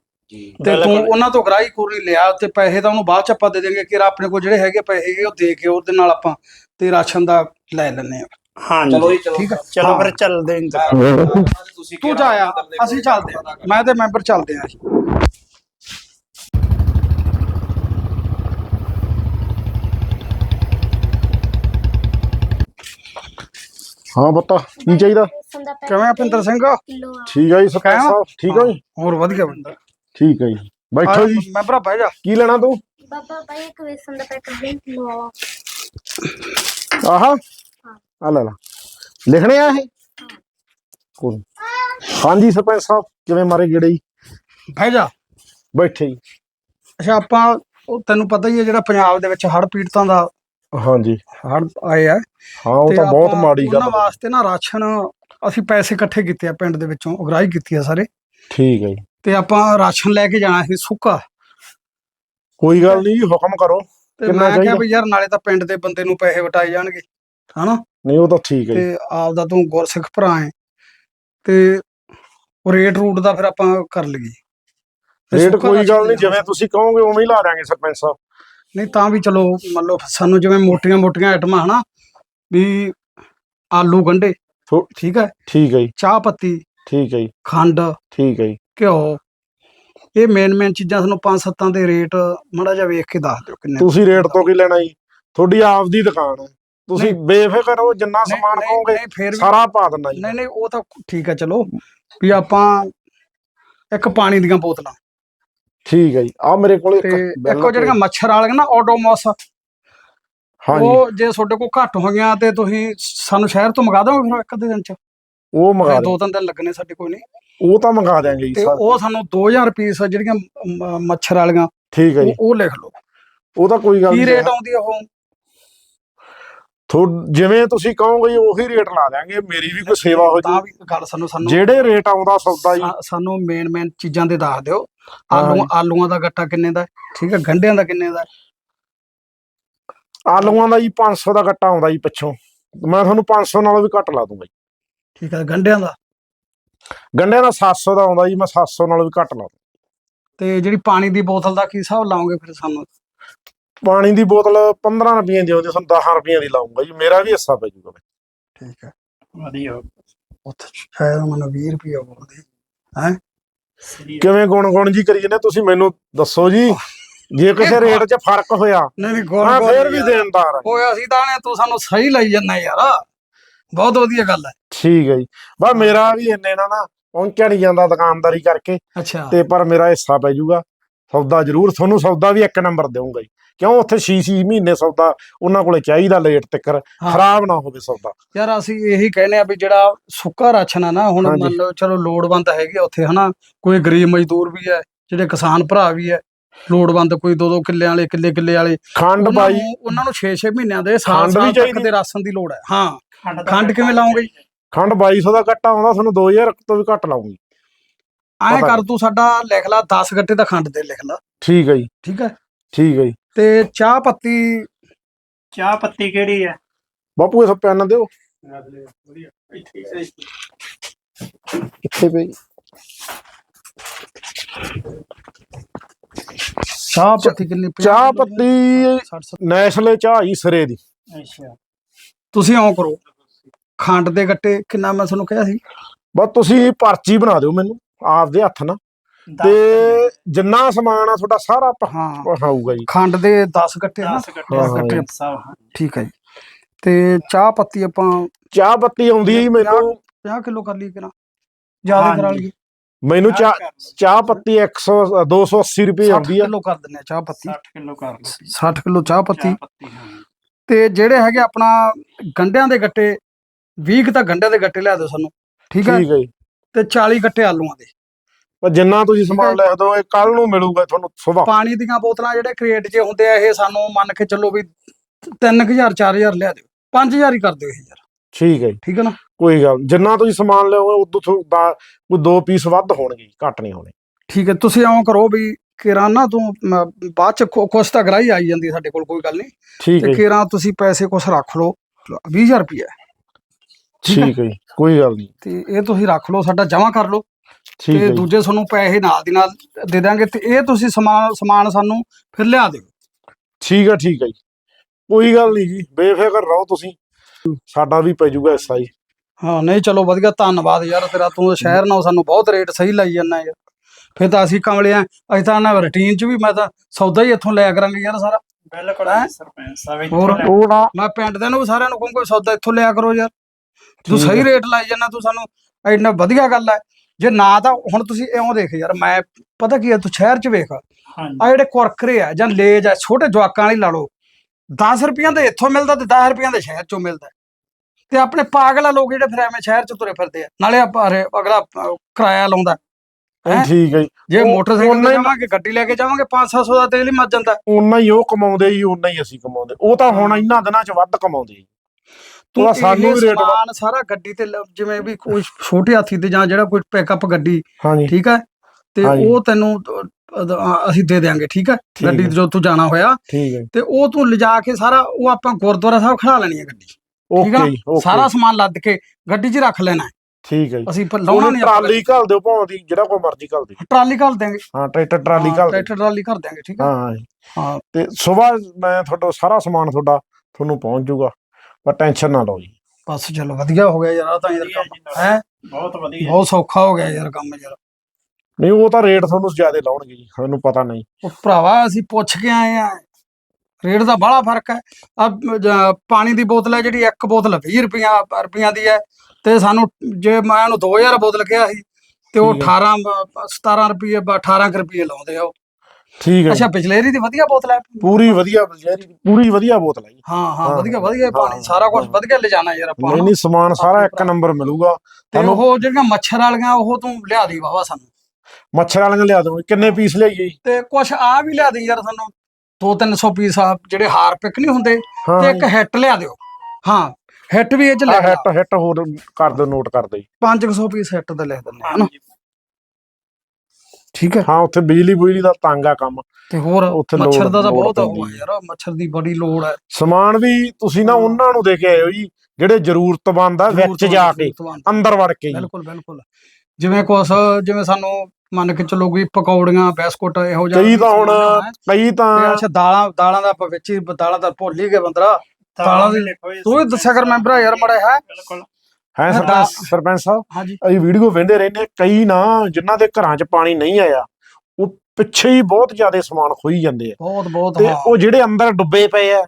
ਤੇ ਤੂੰ। ਉਹਨਾਂ ਤੋਂ ਗਰਾਈ ਕੁਰੀ ਲਿਆ ਤੇ ਪੈਸੇ ਤਾਂ ਉਹਨੂੰ ਬਾਅਦ ਚ ਆਪਾਂ ਦੇ ਦੇਵਾਂਗੇ ਕਿ ਆਪਣੇ ਕੋਲ ਜਿਹੜੇ ਹੈਗੇ ਪੈਸੇ ਹੈਗੇ ਉਹ ਦੇ ਕੇ ਉਹਦੇ ਨਾਲ ਆਪਾਂ ਤੇ ਰਾਸ਼ਨ ਦਾ ਲੈ ਲੈਨੇ ਆ ਹਾਂਜੀ। ਚਲੋ ਜੀ ਚਲੋ ਠੀਕ ਹੈ ਚਲੋ ਹਾਂ। ਫਿਰ ਚੱਲਦੇ ਹਾਂ। ਤੁਸੀਂ ਤੂੰ ਜਾ ਆ ਅਸੀਂ ਚੱਲਦੇ ਆ ਮੈਂ ਤੇ ਮੈਂਬਰ ਚੱਲਦੇ ਆ ਜੀ। ਹਾਂ ਬੱਤਾ ਕੀ ਚਾਹੀਦਾ? ਕਿਵੇਂ ਆ ਭਿੰਦਰ ਸਿੰਘ? ਠੀਕ ਹੈ ਜੀ ਕਹਿਣਾ? ਸਾਹਿਬ ਠੀਕ ਹੈ ਜੀ? ਹੋਰ ਵਧੀਆ ਬੰਦਾ। ਠੀਕ ਹੈ ਜੀ। ਬੈਠੋ ਜੀ। ਮੈਂਬਰਾ ਬਹਿ ਜਾ। ਕੀ ਲੈਣਾ ਤੂੰ? ਬਾਬਾ ਭਾਈ ਇੱਕ ਵੇਸਣ ਦਾ ਪੈਕਟ ਦੇ ਲਓ ਆਹਾ। ਆ ਲੈ ਲਾ। ਲਿਖਣੇ ਆ ਇਹ? ਕੋਲ ਹਾਂਜੀ ਸਰਪੰਚ ਸਾਹਿਬ ਕਿਵੇਂ ਮਾਰੇ ਗੇੜੇ ਜੀ? ਬਹਿ ਜਾ। ਬੈਠੇ ਜੀ। ਅੱਛਾ ਆਪਾਂ ਉਹ ਤੈਨੂੰ ਪਤਾ ਹੀ ਹੈ ਜਿਹੜਾ ਪੰਜਾਬ ਦੇ ਵਿੱਚ ਹੜ੍ਹ ਪੀੜਤਾਂ ਦਾ ਹਾਂਜੀ। ਹੜ੍ਹ ਆਏ ਆ। ਹਾਂ ਉਹ ਤੇ ਬਹੁਤ ਮਾੜੀ ਗੱਲ ਉਹਨਾਂ। ਵਾਸਤੇ ਨਾ ਰਾਸ਼ਨ ਅਸੀਂ ਪੈਸੇ ਇਕੱਠੇ ਕੀਤੇ ਆ ਪਿੰਡ ਦੇ ਵਿੱਚੋਂ ਉਗਰਾਹੀ ਕੀਤੀ ਆ ਸਾਰੇ। ਠੀਕ ਹੈ ਜੀ। ਤੇ ਆਪਾਂ ਰਾਸ਼ਨ ਲੈ ਕੇ ਜਾਣਾ ਸੀ ਸੁੱਕਾ। ਕੋਈ ਗੱਲ ਨਹੀਂ ਜੀ ਹੁਕਮ ਕਰੋ। ਤੇ ਕਿੰਨਾ ਮੈਂ ਕਿਹਾ ਚਾਹੀਦਾ? ਵੀ ਯਾਰ ਨਾਲੇ ਤਾਂ ਪਿੰਡ ਦੇ ਬੰਦੇ ਨੂੰ ਪੈਸੇ ਵਟਾਏ ਜਾਣਗੇ ਹਨਾ? ਨਹੀਂ ਉਹ ਤਾਂ ਠੀਕ ਹੈ ਜੀ ਤੇ ਆਪ ਦਾ ਤੂੰ ਗੁਰਸਿੱਖ ਭਰਾ ਹੈ ਤੇ ਉਹ ਰੇਟ ਰੂਟ ਦਾ ਫਿਰ ਆਪਾਂ ਕਰ ਲਈਏ। ਤੇ ਰੇਟ ਸੁੱਕਾ ਕੋਈ ਰਾਸ਼ਨ ਗੱਲ ਨਹੀਂ ਲਿਆਉਣਾ। ਜਿਵੇਂ ਤੁਸੀਂ ਕਹੋਗੇ ਉਵੇਂ ਹੀ ਲਾ ਦਾਂਗੇ ਸਰਪੰਚ ਸਾਹਿਬ। ਨਹੀਂ ਤਾਂ ਵੀ ਚਲੋ ਮੰਨ ਲਓ ਸਾਨੂੰ ਜਿਵੇਂ ਮੋਟੀਆਂ ਮੋਟੀਆਂ ਆਈਟਮਾਂ ਹਨਾ? ਵੀ ਆਲੂ ਗੰਢੇ ਥੋ- ਠੀਕ ਹੈ? ਠੀਕ ਹੈ ਜੀ। ਚਾਹ ਪੱਤੀ ਠੀਕ ਹੈ ਜੀ। ਖੰਡ ਠੀਕ ਹੈ ਜੀ। ਘਿਓ। ਇਹ ਮੇਨ ਮੇਨ ਚੀਜ਼ਾਂ ਤੁਹਾਨੂੰ ਪੰਜ ਸੱਤਾਂ ਦੇ ਰੇਟ ਮਾੜਾ ਜਿਹਾ ਵੇਖ ਕੇ ਦੱਸ ਦਿਓ ਕਿੰਨੇ ਤੁਸੀਂ ਰੇਟ ਤੋਂ ਕੀ ਲੈਣਾ ਜੀ? ਤੁਹਾਡੀ ਆਪ ਦੀ ਦੁਕਾਨ ਹੈ। ਤੁਸੀਂ। ਬੇਫਿਕਰ ਹੋ ਜਿੰਨਾ ਸਮਾਨ ਕਹੋਗੇ ਸਾਰਾ ਪਾ ਦਿੰਦਾ ਜੀ। ਨਹੀਂ ਨਹੀਂ ਉਹ ਤਾਂ ਠੀਕ ਹੈ ਚਲੋ। ਵੀ ਆਪਾਂ ਇੱਕ ਪਾਣੀ ਦੀਆਂ ਬੋਤਲਾਂ। ਠੀਕ ਹੈ ਜੀ। ਆ ਮੇਰੇ ਕੋਲ ਇੱਕ ਇੱਕ ਜਿਹੜੀਆਂ ਮੱਛਰ ਵਾਲੀਆਂ ਨਾ ਆਟੋਮੋਸ ਹਾਂਜੀ। ਉਹ ਜੇ ਤੁਹਾਡੇ ਕੋਲ ਘੱਟ ਹੋਈਆਂ ਤੇ ਤੁਸੀਂ ਸਾਨੂੰ ਸ਼ਹਿਰ ਤੋਂ ਮੰਗਾ ਦੋਗੇ ਫਿਰ ਇੱਕ ਅੱਧੇ ਦਿਨ ਚ? ਉਹ ਮੰਗਾ ਦੋ ਤਿੰਨ ਦਿਨ ਲੱਗਣੇ ਸਾਡੇ ਕੋਈ ਨਹੀਂ। ਉਹ ਤਾਂ ਮੰਗਾ ਦਿਆਂਗੇ ਜੀ ਤੇ ਸਰ। ਉਹ ਸਾਨੂੰ 2000 ਪੀਸ ਜਿਹੜੀਆਂ ਮ- ਮੱਛਰ ਵਾਲੀਆਂ ਠੀਕ ਹੈ ਜੀ। ਉਹ- ਉਹ ਲਿਖ ਲਓ। ਉਹ ਤਾਂ ਕੋਈ ਗੱਲ ਕੀ ਨਹੀਂ ਰੇਟ ਆਉਂਦੀ ਆ ਉਹ? ਥੋ- ਜਿਵੇਂ ਤੁਸੀਂ ਕਹੋਗੇ ਜੀ ਉਹੀ ਰੇਟ ਲਾ ਦਿਆਂਗੇ। ਮੇਰੀ ਵੀ ਕੋਈ ਸੇਵਾ ਹੋ ਤਾਂ ਜੀ। ਵੀ ਗੱਲ ਸਾਨੂੰ ਸਾਨੂੰ ਜਿਹੜੇ ਰੇਟ ਆਉਂਦਾ ਸੌਦਾ ਜੀ। ਸਾ- ਸਾਨੂੰ ਮੇਨ ਮੇਨ ਚੀਜ਼ਾਂ ਦੇ ਦੱਸ ਦਿਓ। ਹਾਂ ਆਲੂ। ਆਲੂਆਂ ਦਾ ਗੱਟਾ ਕਿੰਨੇ ਦਾ? ਹੈ? ਠੀਕ ਹੈ ਗੰਢਿਆਂ ਦਾ ਕਿੰਨੇ ਦਾ? ਹੈ? ਆਲੂਆਂ ਦਾ ਜੀ 500 ਦਾ ਗੱਟਾ ਆਉਂਦਾ ਜੀ ਪਿੱਛੋਂ। ਮੈਂ ਤੁਹਾਨੂੰ 500 ਨਾਲੋਂ ਵੀ ਘੱਟ ਲਾ ਦੂੰਗਾ ਜੀ। ਠੀਕ ਹੈ ਗੰਢਿਆਂ ਦਾ? ਗੰਢਿਆਂ ਦਾ 700 ਦਾ ਆਉਂਦਾ ਜੀ ਮੈਂ 700 ਨਾਲੋਂ ਵੀ ਘੱਟ ਲਾ ਦੂੰ ਤੇ ਜਿਹੜੀ ਪਾਣੀ ਦੀ ਬੋਤਲ ਦਾ ਕੀ ਹਿਸਾਬ ਲਾਓਗੇ ਫਿਰ ਸਾਨੂੰ? ਪਾਣੀ ਦੀ ਬੋਤਲ 15 ਰੁਪਏ ਦੀ ਆਉਂਦੀ ਤੁਹਾਨੂੰ 10 ਰੁਪਏ ਦੀ ਲਾਉਂਗਾ ਜੀ ਮੇਰਾ ਵੀ ਹਿੱਸਾ ਪੈ ਜਾਊਗਾ ਠੀਕ ਹੈ ਵਧੀਆ। ਉੱਥੇ ਸ਼ਾਇਦ ਮੈਨੂੰ 20 ਰੁਪਏ ਬੋਲਦੀ ਹੈ। ਕਿਵੇਂ ਗੁਣ ਗੁਣ ਜੀ ਕਰੀ ਜਾਂਦੇ ਤੁਸੀਂ ਮੈਨੂੰ ਦੱਸੋ ਜੀ ਜੇ ਕਿਸੇ ਰੇਟ 'ਚ ਫ਼ਰਕ ਹੋਇਆ ਨਹੀਂ ਨਹੀਂ ਮੈਂ ਫੇਰ ਵੀ ਦੇਣਦਾਰ ਹਾਂ ਓਏ ਅਸੀਂ ਤਾਂ ਨੇ ਤੂੰ ਸਾਨੂੰ ਸਹੀ ਲਾਈ ਜਾਂਦਾ ਯਾਰ। ਬਹੁਤ ਵਧੀਆ ਗੱਲ ਹੈ। ਠੀਕ ਹੈ ਜੀ। ਬਸ ਮੇਰਾ ਵੀ ਇੰਨੇ ਨਾ ਨਾ ਪਹੁੰਚਿਆ ਨਹੀਂ ਜਾਂਦਾ ਦੁਕਾਨਦਾਰੀ ਕਰਕੇ। ਅੱਛਾ। ਤੇ ਪਰ ਮੇਰਾ ਹਿੱਸਾ ਪੈ ਜਾਊਗਾ ਸੌਦਾ ਜ਼ਰੂਰ ਤੁਹਾਨੂੰ ਸੌਦਾ ਵੀ ਇੱਕ ਨੰਬਰ ਦੇਵਾਂਗਾ ਜੀ। ਕਿਉਂ ਉੱਥੇ 6-6 ਮਹੀਨੇ ਸੌਦਾ ਉਹਨਾਂ ਕੋਲੇ ਚਾਹੀਦਾ ਲੇਟ ਤਿੱਕਰ। ਖਰਾਬ ਨਾ ਹੋਵੇ ਸੌਦਾ। ਯਾਰ ਅਸੀਂ ਇਹੀ ਕਹਿੰਦੇ ਆ ਵੀ ਜਿਹੜਾ ਸੁੱਕਾ ਰਾਸ਼ਨ ਆ ਨਾ ਹੁਣ। ਮੰਨ ਲਓ ਚਲੋ ਲੋੜਵੰਦ ਹੈਗੇ ਉੱਥੇ ਹਨਾ? ਕੋਈ ਗਰੀਬ ਮਜ਼ਦੂਰ ਵੀ ਹੈ ਜਿਹੜੇ ਕਿਸਾਨ ਭਰਾ ਵੀ ਹੈ ਲੋੜਵੰਦ ਕੋਈ ਦੋ ਦੋ ਕਿੱਲੇ ਵਾਲੇ ਕਿੱਲੇ ਕਿੱਲੇ ਵਾਲੇ। ਖੰਡ ਉਹਨਾਂ ਨੂੰ ਉਹਨਾਂ ਨੂੰ 6-6 ਮਹੀਨਿਆਂ ਦੇ ਸਾਲ ਖੰਡ ਵੀ ਸਾਲ ਤੱਕ ਚਾਹੀਦੀ। ਦੇ ਰਾਸ਼ਨ ਦੀ ਲੋੜ ਹੈ। ਹਾਂ ਖੰਡ ਕਿਵੇਂ ਘੱਟ ਲਾਓਗੇ? ਖੰਡ 2200 ਦਾ ਕੱਟਾ ਆਉਂਦਾ ਤੁਹਾਨੂੰ 2000 ਤੋਂ ਵੀ ਘੱਟ ਲਾਉਂਗੀ। ਐਂ ਪਤਾ ਕਰ ਤੂੰ ਸਾਡਾ ਲਿਖ ਲਾ 10 ਗੱਟੇ ਦਾ ਖੰਡ ਦੇ ਲਿਖ ਲਾ। ਠੀਕ ਹੈ ਜੀ। ਠੀਕ ਹੈ? ਠੀਕ ਹੈ ਜੀ। ਤੇ ਚਾਹ ਪੱਤੀ ਚਾਹ ਪੱਤੀ ਕਿਹੜੀ ਹੈ? ਬਾਪੂ ਇਹ ਸਭ ਪੈਨ ਦਿਓ। ਵਧੀਆ ਇੱਥੇ ਕਿੱਥੇ ਪਈ ਚਾਹ ਪੱਤੀ ਕਿੰਨੀ ਚਾਹ ਪੱਤੀ 60 70 ਨੈਸਲੇ ਚਾਹ ਹੀ ਸਰੇ ਦੀ। ਅੱਛਾ। ਤੁਸੀਂ ਇਉਂ ਕਰੋ ਖੰਡ ਦੇ ਗੱਟੇ ਕਿੰਨਾ ਮੈਂ ਤੁਹਾਨੂੰ ਕਿਹਾ ਸੀ? ਬਸ ਤੁਸੀਂ ਪਰਚੀ ਬਣਾ ਦਿਓ ਮੈਨੂੰ ਆਪਦੇ ਹੱਥ ਨਾਲ। ਤੇ ਜਿੰਨਾ ਸਮਾਨ ਆ ਤੁਹਾਡਾ ਸਾਰਾ ਪ- ਹਾਂ। ਆਊਗਾ ਜੀ। ਖੰਡ ਦੇ 10 ਗੱਟੇ ਨਾ? 10 ਗੱਟੇ। ਠੀਕ ਹੈ ਜੀ। ਤੇ ਚਾਹ ਪੱਤੀ ਆਪਾਂ ਚਾਹ ਪੱਤੀ ਆਉਂਦੀ ਹੈ ਮੈਨੂੰ। 50 ਕਿਲੋ ਕਰ ਲਈ ਕਿਰਾ ਜ਼ਿਆਦਾ ਕਰਾ। ਮੈਨੂੰ ਚਾਹ। ਚਾਹ ਪੱਤੀ 100 280 ਰੁਪਏ 60 ਆਉਂਦੀ ਆ। ਕਿਲੋ ਕਰ ਦਿੰਨੇ ਆ ਚਾਹ ਪੱਤੀ। 60 ਕਿਲੋ ਕਰ ਲਓ 60 ਕਿਲੋ ਚਾਹ ਪੱਤੀ। ਤੇ ਜਿਹੜੇ ਹੈਗੇ ਆਪਣਾ ਗੰਡਿਆਂ ਦੇ ਗੱਟੇ 20 ਕੁ ਤਾਂ ਗੰਡਿਆਂ ਦੇ ਗੱਟੇ ਲਿਆ ਦਿਓ ਸਾਨੂੰ ਠੀਕ ਹੈ ਠੀਕ ਹੈ ਜੀ। ਤੇ 40 ਗੱਟੇ ਆਲੂਆਂ ਦੇ। ਪਰ ਜਿੰਨਾ ਤੁਸੀਂ ਸਮਾਨ। ਲਿਖ ਦਿਓ ਇਹ ਕੱਲ ਨੂੰ ਮਿਲੂਗਾ ਤੁਹਾਨੂੰ ਸਵੇਰ ਪਾਣੀ ਦੀਆਂ ਬੋਤਲਾਂ ਜਿਹੜੇ ਕ੍ਰੇਟ 'ਚ ਹੁੰਦੇ ਆ ਇਹ ਸਾਨੂੰ ਮੰਨ ਕੇ ਚੱਲੋ ਵੀ 3000 4000 ਲਿਆ ਦਿਓ। 5000 ਹੀ ਕਰ ਦਿਓ ਇਹ ਯਾਰ ਠੀਕ ਹੈ ਜੀ। ਠੀਕ ਹੈ ਨਾ? ਕੋਈ ਗੱਲ ਨੀ। ਜਿੰਨਾ ਤੁਸੀਂ ਸਮਾਨ ਲਿਓਗੇ ਉਦੋਂ ਤੋਂ ਕੋਈ ਦੋ ਪੀਸ ਵੱਧ ਹੋਣਗੇ ਜੀ, ਘੱਟ ਨਹੀਂ ਹੋਣੇ। ਠੀਕ ਹੈ। ਤੁਸੀਂ ਐਂ ਕਰੋ ਵੀ ਕਿਰਾਨਾ ਤੂੰ ਬਾਅਦ ਚ ਕੁ- ਕੁਛ ਤਾਂ ਗਰਾਈ ਆਈ ਜਾਂਦੀ ਹੈ ਸਾਡੇ ਕੋਲ ਕੋਈ ਗੱਲ ਨਹੀਂ ਠੀਕ ਹੈ ਤੇ ਜੀ, ਕਿਰਾਂ ਤੁਸੀਂ ਪੈਸੇ ਕੁਛ ਰੱਖ ਲਓ 20000 ਰੁਪਏ ਠੀਕ ਹੈ। ਠੀਕ ਹੈ ਜੀ, ਕੋਈ ਗੱਲ ਨਹੀਂ ਤੇ ਇਹ ਤੁਸੀਂ ਰੱਖ ਲਓ ਸਾਡਾ ਜਮਾ ਕਰ ਲਓ। ਠੀਕ ਹੈ ਤੇ ਜੀ, ਦੂਜੇ ਤੁਹਾਨੂੰ ਪੈਸੇ ਨਾਲ ਦੀ ਨਾਲ ਦੇ ਦਾਂਗੇ ਤੇ ਇਹ ਤੁਸੀਂ ਸਮਾਨ ਸਮਾਨ ਸਾਨੂੰ ਫਿਰ ਲਿਆ ਦਿਓ। ਠੀਕ ਹੈ ਠੀਕ ਹੈ ਜੀ। ਕੋਈ ਗੱਲ ਨਹੀਂ ਜੀ। ਬੇਫਿਕਰ ਰਹੋ ਤੁਸੀਂ। ਸਾਡਾ ਵੀ ਪੈ ਜਾਊਗਾ ਹਿੱਸਾ ਜੀ ਹਾਂ। ਨਹੀਂ ਚਲੋ ਵਧੀਆ ਧੰਨਵਾਦ ਯਾਰ ਤੇਰਾ। ਤੂੰ ਸ਼ਹਿਰ ਨਾਲ ਸਾਨੂੰ ਬਹੁਤ ਰੇਟ ਸਹੀ ਲਾਈ ਜਾਂਦਾ ਯਾਰ। ਫਿਰ ਤਾਂ ਅਸੀਂ ਕਮਲੇ ਆ ਅਸੀਂ ਤਾਂ ਨਾ ਰੁਟੀਨ ਚ ਵੀ ਮੈਂ ਤਾਂ ਸੌਦਾ ਹੀ ਇੱਥੋਂ ਲਿਆ ਕਰਾਂਗੇ ਯਾਰ ਸਾਰਾ। ਬਿਲਕੁਲ? ਸਰਪੰਚ ਸਾਹਿਬ ਹੋਰ? ਲੈ- ਮੈਂ ਪਿੰਡ ਦੇ ਨੂੰ ਸਾਰਿਆਂ ਨੂੰ ਕਹੂੰਗਾ ਸੌਦਾ ਇੱਥੋਂ ਲਿਆ ਕਰੋ ਯਾਰ। ਤੂੰ ਸਹੀ। ਰੇਟ ਲਾਈ ਜਾਂਦਾ ਤੂੰ ਸਾਨੂੰ। ਇੰਨਾ ਵਧੀਆ ਗੱਲ ਹੈ ਜੇ ਨਾ ਤਾਂ ਹੁਣ ਤੁਸੀਂ ਇਉਂ ਦੇਖ ਯਾਰ ਮੈਂ ਪਤਾ ਕੀ ਹੈ ਤੂੰ ਸ਼ਹਿਰ ਚ ਵੇਖ। ਆ ਜਿਹੜੇ ਕੁਰਕਰੇ ਆ ਜਾਂ ਲੇਜ ਆ ਛੋਟੇ ਜਵਾਕਾਂ ਵਾਲੀ ਲਾ ਲਓ। 10 ਰੁਪਈਆਂ ਦੇ ਇੱਥੋਂ ਮਿਲਦਾ ਤੇ 10 ਰੁਪਈਆਂ ਦੇ ਸ਼ਹਿਰ ਚੋਂ ਮਿਲਦਾ। ਤੇ ਆਪਣੇ ਪਾਗਲਾ ਲੋਕ ਜਿਹੜੇ ਫਿਰ ਐਵੇਂ ਸ਼ਹਿਰ ਚ ਤੁਰੇ ਫਿਰਦੇ ਆ। ਨਾਲੇ ਆਪਾਂ ਅਰੇ ਅਗਲਾ ਕਿਰਾਇਆ ਲਾਉਂਦਾ। ਹੈਂ? ਠੀਕ ਹੈ ਜੀ। ਮੋਟਰਸਾਈਕਲ ਤੇ ਹੀ- ਜਾਵਾਂਗੇ ਗੱਡੀ ਲੈ ਕੇ ਜਾਵਾਂਗੇ 5-700 ਦਾ ਤੇਲ ਹੀ ਮੱਚ ਜਾਂਦਾ। ਉਨਾ ਹੀ ਉਹ ਕਮਾਉਂਦੇ ਜੀ ਉਨਾ ਹੀ ਅਸੀਂ ਕਮਾਉਂਦੇ। ਉਹ ਤਾਂ ਹੁਣ ਇਹਨਾਂ ਦਿਨਾਂ 'ਚ ਵੱਧ ਕਮਾਉਂਦੇ ਜੀ। ਤੂੰ ਸਾਨੂੰ ਵੀ ਰੇਟ ਸਮਾਨ ਸਾਰਾ ਗੱਡੀ ਤੇ ਜਿਵੇਂ ਵੀ ਕੋਈ ਛੋਟੇ ਹਾਥੀ ਤੇ ਜਾਂ ਜਿਹੜਾ ਕੋਈ ਪਿਕਅਪ ਗੱਡੀ ਠੀਕ ਹੈ? ਤੇ। ਉਹ ਤੈਨੂੰ ਅਸੀਂ ਦੇ ਦੇਾਂਗੇ ਠੀਕ ਹੈ ਗੱਡੀ ਜੋ ਤੂੰ ਜਾਣਾ ਹੋਇਆ ਠੀਕ ਹੈ। ਤੇ ਉਹ ਤੂੰ ਲਿਜਾ ਕੇ ਸਾਰਾ ਉਹ ਆਪਾਂ ਗੁਰਦੁਆਰਾ ਸਾਹਿਬ ਖੜਾ ਲੈਣੀ ਹੈ ਗੱਡੀ। ਠੀਕ ਹੈ ਓਕੇ ਸਾਰਾ ਸਮਾਨ ਲੱਦ ਕੇ ਗੱਡੀ 'ਚ ਰੱਖ ਲੈਣਾ। ਹੈ। ਠੀਕ ਹੈ ਜੀ। ਅਸੀਂ ਪਰ ਲਾਉਣਾ ਨਹੀਂ ਟਰਾਲੀ ਘੱਲ ਦਿਓ ਭਾਵੇਂ ਦੀ ਜਿਹੜਾ ਕੋਈ ਮਰਜ਼ੀ ਘੱਲ ਦੇ। ਟਰਾਲੀ ਘੱਲ ਦਿਆਂਗੇ। ਹਾਂ ਟਰੈਕਟਰ ਟਰਾਲੀ ਘੱਲ ਟਰੈਕਟਰ ਟਰਾਲੀ ਕਰ ਦਿਆਂਗੇ ਠੀਕ ਹੈ ਹਾਂ ਹਾਂ। ਤੇ ਸਵੇਰ ਮੈਂ ਤੁਹਾਡਾ ਸਾਰਾ ਸਮਾਨ ਤੁਹਾਡਾ ਤੁਹਾਨੂੰ ਪਹੁੰਚ ਜਾਊਗਾ ਪਰ ਟੈਨਸ਼ਨ ਨਾ ਲਓ ਜੀ। ਬਸ ਚਲੋ ਵਧੀਆ ਹੋ ਗਿਆ ਯਾਰ ਆ ਤਾਂ ਯਾਰ ਕੰਮ ਹੈ? ਬਹੁਤ ਵਧੀਆ। ਬਹੁਤ ਸੌਖਾ ਹੋ ਗਿਆ ਯਾਰ ਕੰਮ ਯਾਰ। ਨਹੀਂ ਉਹ ਤਾਂ ਰੇਟ ਤੁਹਾਨੂੰ ਜ਼ਿਆਦਾ ਲਾਉਣਗੇ ਜੀ ਸਾਨੂੰ ਪਤਾ ਨਹੀਂ। ਉਹ ਭਰਾਵਾ ਅਸੀਂ ਪੁੱਛ ਕੇ ਆਏ ਆ। ਰੇਟ ਦਾ ਬੜਾ ਫ਼ਰਕ ਹੈ। ਆ ਪਾਣੀ ਦੀ ਬੋਤਲ ਹੈ ਜਿਹੜੀ ਇੱਕ ਬੋਤਲ 20 ਰੁਪਈਆ ਰੁਪਈਆਂ ਦੀ ਹੈ। ਤੇ ਸਾਨੂੰ ਜੇ ਮੈਂ ਉਹਨੂੰ 2000 ਬੋਤਲ ਕਿਹਾ ਸੀ ਤੇ ਉਹ ਠੀਕ 18 ਬ- 17 ਰੁਪਏ 18 ਕੁ ਰੁਪਏ ਲਾਉਂਦੇ ਆ ਉਹ। ਠੀਕ ਹੈ ਅੱਛਾ। ਬਿਜਲੇਰੀ ਦੀ ਵਧੀਆ ਬੋਤਲ ਹੈ? ਪੂਰੀ ਵਧੀਆ ਦੀ ਪੂਰੀ ਵਧੀਆ ਬੋਤਲ ਹੈ ਜੀ। ਹਾਂ ਹਾਂ ਵਧੀਆ ਵਧੀਆ ਪਾਣੀ ਸਾਰਾ ਕੁਝ। ਵਧੀਆ ਲੈ ਜਾਣਾ ਯਾਰ ਆਪਾਂ ਨਹੀਂ ਨਹੀਂ ਸਮਾਨ ਸਾਰਾ ਇੱਕ ਨੰਬਰ ਮਿਲੂਗਾ। ਤੇ ਉਹ ਜਿਹੜੀਆਂ ਮੱਛਰ ਵਾਲੀਆਂ ਉਹ ਤੂੰ ਲਿਆ ਦੀ ਵਾਵਾ ਸਾਨੂੰ। ਮੱਛਰ ਵਾਲੀਆਂ ਲਿਆ ਦਵਾਂਗੇ ਕਿੰਨੇ ਪੀਸ ਲਿਆਈਏ? ਜੀ ਤੇ ਕੁਛ ਆ ਵੀ ਲਿਆ ਦੇ ਯਾਰ ਸਾਨੂੰ 2-300 ਪੀਸ ਆ ਜਿਹੜੇ ਹਾਰਪਿਕ ਨਹੀਂ ਹੁੰਦੇ ਹਾਂ ਤੇ ਇੱਕ ਹਿੱਟ ਲਿਆ ਦਿਓ। ਹਾਂ ਹਿੱਟ ਵੀ ਇਹ ਚ ਲਿਖ ਲਾ ਹਿੱਟ ਹਿੱਟ ਹੋਰ ਕਰ ਦਿਓ ਨੋਟ ਕਰ ਦਿਓ। ਜੀ 500 ਪੀਸ ਹਿੱਟ ਦੇ ਲਿਖ ਦਿੰਦੇ ਹਾਂਜੀ ਠੀਕ ਹੈ ਹਾਂ ਉੱਥੇ ਬਿਜਲੀ ਬੁਜਲੀ ਦਾ ਤੰਗ ਆ ਕੰਮ। ਤੇ ਹੋਰ ਉੱਥੇ ਲੋੜ- ਮੱਛਰ ਦਾ ਤਾਂ ਲੋੜ ਬਹੁਤ ਪੈਂਦੀ ਹੈ। ਯਾਰ ਮੱਛਰ ਦੀ ਬੜੀ ਲੋੜ ਹੈ ਸਮਾਨ ਵੀ ਤੁਸੀਂ ਨਾ ਹਾਂ। ਉਹਨਾਂ ਨੂੰ ਦੇ ਕੇ ਆਇਓ ਜੀ ਜਿਹੜੇ ਜ਼ਰੂਰਤਮੰਦ ਆ ਵਿੱਚ ਜਾ ਕੇ ਜ਼ਰੂਰਤਮੰਦ। ਅੰਦਰ ਵੜ ਕੇ ਜੀ। ਬਿਲਕੁਲ ਬਿਲਕੁਲ। ਜਿਵੇਂ ਕੁਛ ਜਿਵੇਂ ਸਾਨੂੰ ਮੰਨ ਕੇ ਚੱਲੋ ਕੋਈ ਪਕੌੜੀਆਂ ਬਿਸਕੁਟ ਇਹੋ ਜਿਹਾ ਕਈ ਤਾਂ ਹੁਣ। ਕਈ ਤੇ ਅੱਛਾ ਦਾਲਾਂ ਦਾਲਾਂ ਦਾ ਆਪਾਂ ਵਿੱਚ ਹੀ ਦਾਲਾਂ ਦਾ ਭੁੱਲ ਹੀ ਗਏ ਬੰਦਰਾ। ਤਾਲਾਂ ਦੀ- ਤੂੰ ਵੀ ਦੱਸਿਆ ਕਰ ਮੈਂਬਰਾ ਯਾਰ ਮੜਾ ਹੈ? ਬਿਲਕੁਲ। ਹੈ ਸਰਪੰਚ ਸਰਪੰਚ ਸਾਹਿਬ? ਹਾਂਜੀ। ਅਸੀਂ ਵੀਡੀਓ ਵੇਂਦੇ ਰਹਿੰਦੇ ਕਈ ਨਾ ਜਿਨ੍ਹਾਂ ਦੇ ਘਰਾਂ 'ਚ ਪਾਣੀ ਨਹੀਂ ਆਇਆ ਉਹ ਪਿੱਛੇ ਹੀ ਬਹੁਤ ਜ਼ਿਆਦਾ ਸਮਾਨ ਖੋਈ ਜਾਂਦੇ ਆ। ਬਹੁਤ ਬਹੁਤ ਤੇ ਉਹ ਜਿਹੜੇ ਅੰਦਰ ਡੁੱਬੇ ਪਏ ਆ